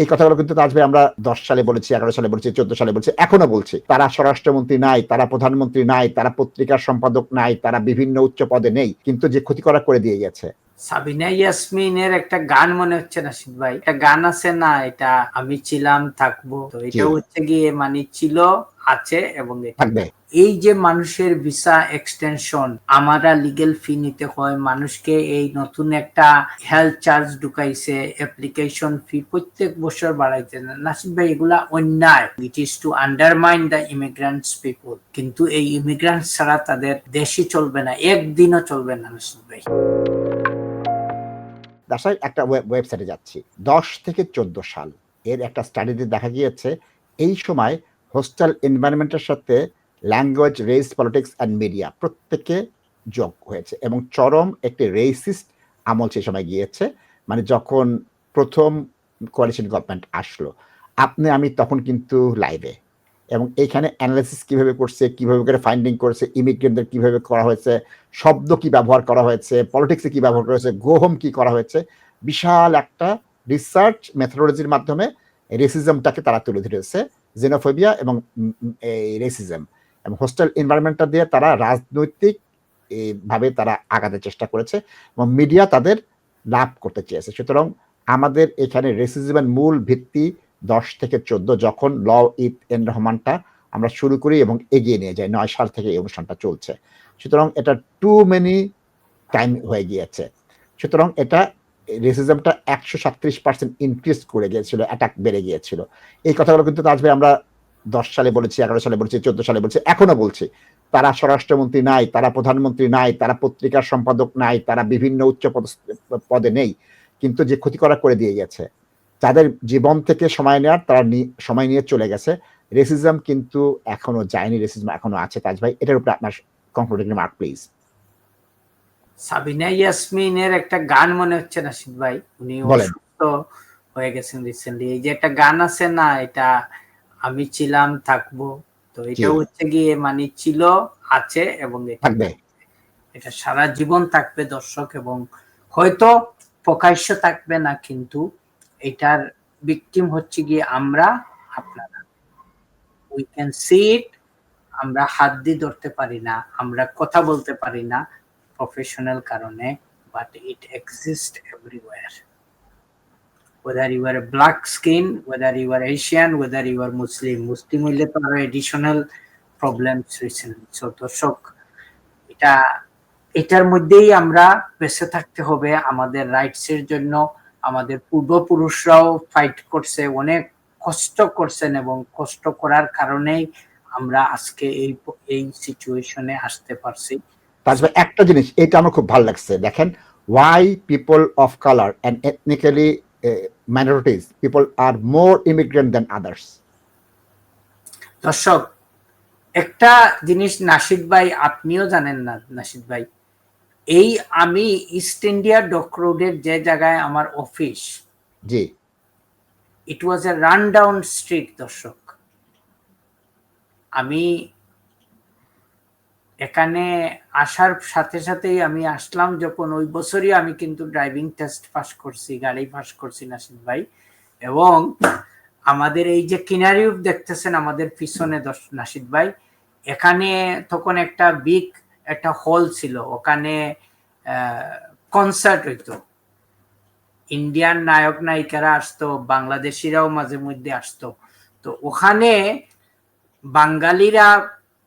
এই কথাগুলো কিন্তু তাজবে আমরা দশ সালে বলেছি, এগারো সালে বলেছি, চোদ্দ সালে বলেছি, এখনও বলছি। তারা স্বরাষ্ট্রমন্ত্রী নাই, তারা প্রধানমন্ত্রী নাই, তারা পত্রিকার সম্পাদক নাই, তারা বিভিন্ন উচ্চ পদে নেই, কিন্তু যে ক্ষতি করা করে দিয়ে গেছে সাবিনা ইয়াসমিনের একটা গান মনে হচ্ছে নাসিদ ভাই। একটা গান আছে না এটা আমি ছিলাম থাকব। তো এটা হচ্ছে গিয়ে মানে ছিল আছে এবং থাকবে। এই যে মানুষের ভিসা এক্সটেনশন আমরা লিগেল ফি নিতে হয় মানুষকে এই নতুন একটা হেলথ চার্জ ঢুকাইছে অ্যাপ্লিকেশন ফি প্রত্যেক বছর বাড়াইছে নাসিদ ভাই এগুলা অন্যায়। It is to undermine the immigrants people কিন্তু এই ইমিগ্রান্ট ছাড়া তাদের দেশই চলবে না একদিনও চলবে না নাসিদ ভাই। দাসায় একটা ওয়েবসাইটে যাচ্ছি। দশ থেকে চোদ্দ সাল। এর একটা স্টাডিতে দেখা গিয়েছে, এই সময় হোস্টেল এনভায়রনমেন্টের সাথে language race politics and media প্রত্যেকে যোগ হয়েছে এবং চরম একটি রেসিস্ট আমল সেই সময় গিয়েছে। মানে যখন প্রথম কোয়ালিশন গভর্নমেন্ট আসলো, আপনি, আমি তখন কিন্তু লাইভে এবং এইখানে অ্যানালিসিস কীভাবে করছে, কীভাবে করে ফাইন্ডিং করেছে ইমিগ্রেন্টদের কীভাবে করা হয়েছে, শব্দ কি ব্যবহার করা হয়েছে পলিটিক্সে কি ব্যবহার করা হয়েছে গোহম কি করা হয়েছে, বিশাল একটা রিসার্চ মেথোডলজির মাধ্যমে রেসিজমটাকে তারা তুলে ধরেছে জেনোফোবিয়া এবং এই রেসিজম এবং হোস্টেল এনভায়রনমেন্টটা দিয়ে তারা রাজনৈতিক ভাবে তারা আগাতে চেষ্টা করেছে এবং মিডিয়া তাদের লাভ করতে চেয়েছে। সুতরাং আমাদের এখানে রেসিজমের মূল ভিত্তি দশ থেকে চোদ্দ যখন ল ইদ এন রহমানটা আমরা শুরু করি এবং এগিয়ে নিয়ে যাই, নয় সাল থেকে এই অনুষ্ঠানটা চলছে। সুতরাং এটা টু মেনি টাইম হয়ে গিয়েছে। সুতরাং এটা রেসিজমটা একশো সাতত্রিশ পার্সেন্ট ইনক্রিজ করে গিয়েছিল অ্যাটাক বেড়ে গিয়েছিল। এই কথাগুলো কিন্তু তাজবে আমরা দশ সালে বলেছি, এগারো সালে বলেছি, চোদ্দ সালে বলেছি, এখনও বলছি। তারা স্বরাষ্ট্রমন্ত্রী নাই, তারা প্রধানমন্ত্রী নাই, তারা পত্রিকার সম্পাদক নাই, তারা বিভিন্ন উচ্চ পদ- নেই, কিন্তু যে ক্ষতি করা করে দিয়ে গেছে যাদের জীবন থেকে সময় নেওয়ার তারা সময় নিয়ে চলে গেছে। রেসিজম কিন্তু এখনও যায়নি রেসিজম এখনও আছে তাজ ভাই। এটার উপরে আপনার কনক্লুডিং রিমার্ক প্লিজ সাবিনা ইয়াসমিনের একটা গান মনে হচ্ছে নাসিদ ভাই? উনি অসুস্থ হয়ে গেছেন রিসেন্টলি এই যে একটা গান আছে না এটা আমি ছিলাম থাকব। তো এটা হচ্ছে গিয়ে মানে ছিল আছে এবং এটা থাকবে। এটা সারা জীবন থাকবে দর্শক এবং হয়তো প্রকাশ্য থাকবে না কিন্তু এটার ভিকটিম হচ্ছে গিয়ে আমরা আপনারা। উই ক্যান সি ইট আমরা হাত দিয়ে ধরতে পারি না আমরা কথা বলতে পারি না প্রফেশনাল কারণে but it exist everywhere whether you are a black skin, whether you are Asian, whether you are Muslim. মুসলিম হইলে তো আরও এডিশনাল প্রবলেমস রিসেন্টলি সো দর্শক এটা এটার মধ্যেই আমরা বেঁচে থাকতে হবে আমাদের রাইটস এর জন্য। আমাদের পূর্বপুরুষরাও ফাইট করছে অনেক কষ্ট করছেন এবং কষ্ট করার কারণেই আমরা আজকে এই এই সিচুয়েশনে আসতে পারছি। ভাই একটা জিনিস এটা আমার খুব ভালো লাগছে। দেখেন why people of colour and ethnically minorities people are more immigrant than others দর্শক একটা জিনিস নাসিদ ভাই আপনিও জানেন না নাসিদ ভাই এই আমি ইস্ট ইন্ডিয়া ডক রোডের যে জায়গায় আমার office G. It was a run down street দর্শক। আমি এখানে আসার সাথে সাথেই আমি আসলাম যখন ওই বছরই আমি কিন্তু ড্রাইভিং টেস্ট পাস করছি গাড়ি পাস করছি নাসিদ ভাই। এবং আমাদের এই যে কিনারিউপ দেখতেছেন আমাদের পিছনে নাসিদ ভাই এখানে তখন একটা বিগ একটা হল ছিল, ওখানে কনসার্ট হইতো। ইন্ডিয়ান নায়ক নায়িকারা আসতো, বাংলাদেশিরাও মাঝে মধ্যে আসতো। তো ওখানে বাঙালিরা,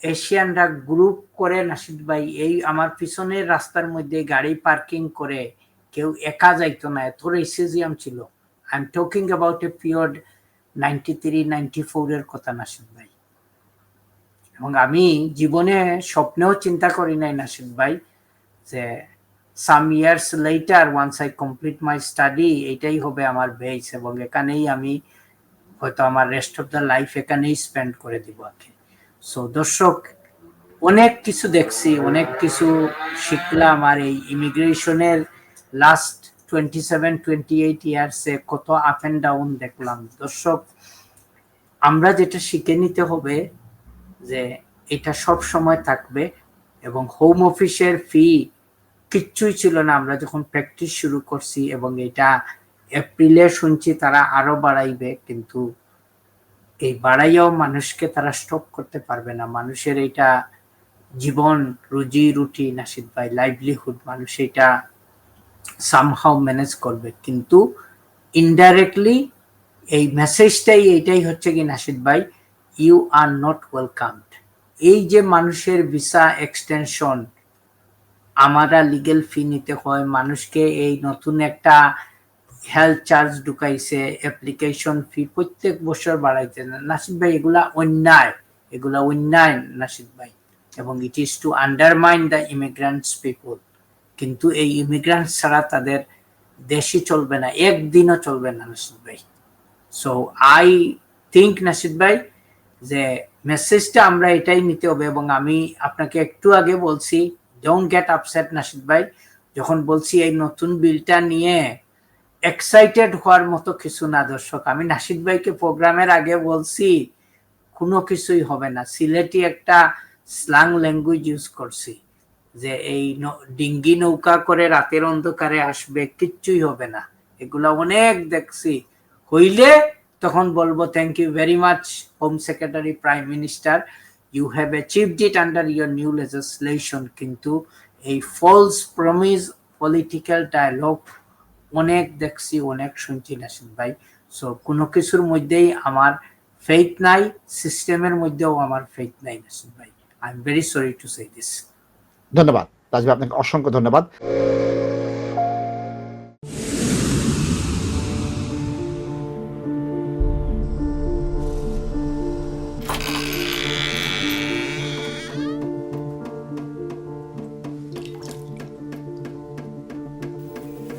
এশিয়ানরা গ্রুপ করে, নাসিদ ভাই, এই আমার পিছনের রাস্তার মধ্যে গাড়ি পার্কিং করে কেউ একা যাইতো না, এত রেসিজিয়াম ছিল। I am talking about a period ninety three ninety four এর কথা, নাসিদ ভাই। এবং আমি জীবনে স্বপ্নেও চিন্তা করি নাই নাসিদ ভাই, যে some years later once I complete my study এটাই হবে আমার বেস এবং এখানেই আমি হয়তো আমার রেস্ট অফ দ্য লাইফ এখানেই স্পেন্ড করে দিব কি। সো দর্শক, অনেক কিছু দেখছি, অনেক কিছু শিখলাম আর এই ইমিগ্রেশনের last twenty seven twenty eight ইয়ার্সে কত আপ অ্যান্ড ডাউন দেখলাম। দর্শক, আমরা যেটা শিখে নিতে হবে যে এটা সব সময় থাকবে এবং হোম অফিসের ফি কিচ্ছুই ছিল না। আমরা যখন প্র্যাকটিস শুরু করছি এবং এটা এপ্রিলে শুনছি তারা আরও বাড়াইবে, কিন্তু এই বাড়াইয়াও মানুষকে তারা স্টপ করতে পারবে না। মানুষের এটা জীবন, রুজি, রুটি, নাসিদ ভাই লাইভলিহুড মানুষ এটা সামহাও ম্যানেজ করবে। কিন্তু ইনডাইরেক্টলি এই মেসেজটাই এটাই হচ্ছে কি নাসিদ ভাই ইউ আর নট ওয়েলকামড এই যে মানুষের ভিসা এক্সটেনশন আমরা লিগেল ফি নিতে হয়, মানুষকে এই নতুন একটা হেলথ চার্জ ঢুকাইছে অ্যাপ্লিকেশন ফি প্রত্যেক বছর বাড়াইতে নাসিদ ভাই, এগুলা অন্যায় এগুলা অন্যায় নাসিদ ভাই। এবং it is to undermine the immigrants people কিন্তু এই ইমিগ্রান্ট ছাড়া তাদের দেশই চলবে না, একদিনও চলবে না নাসিদ ভাই। সো আই থিঙ্ক নাসিদ ভাই যে মেসেজটা আমরা এটাই নিতে হবে এবং আমি আপনাকে একটু আগে বলছি ডোন্ট গেট আপসেট নাসিদ ভাই। যখন বলছি এই নতুন বিলটা নিয়ে এক্সাইটেড হওয়ার মতো কিছু না, দর্শক। আমি নাসিদ ভাইকে প্রোগ্রামের আগে বলছি, কোনো কিছুই হবে না। সিলেটি একটা স্লাং ল্যাঙ্গুয়েজ ইউজ করছি, যে এই ডিঙ্গি নৌকা করে রাতের অন্ধকারে আসবে, কিচ্ছুই হবে না। এগুলা অনেক দেখছি। হইলে তখন বলব thank you very much home secretary prime minister you have achieved it under your new legislation কিন্তু এই ফলস প্রমিস পলিটিক্যাল ডায়লগ অনেক দেখছি, অনেক শুনছি নাসিন ভাই। সো কোনো কিছুর মধ্যেই আমার ফেইথ নাই সিস্টেমের মধ্যেও আমার ফেইথ নাই নাসিন ভাই। I am very sorry to say this ধন্যবাদ। তাজবে আপনাকে অসংখ্য ধন্যবাদ।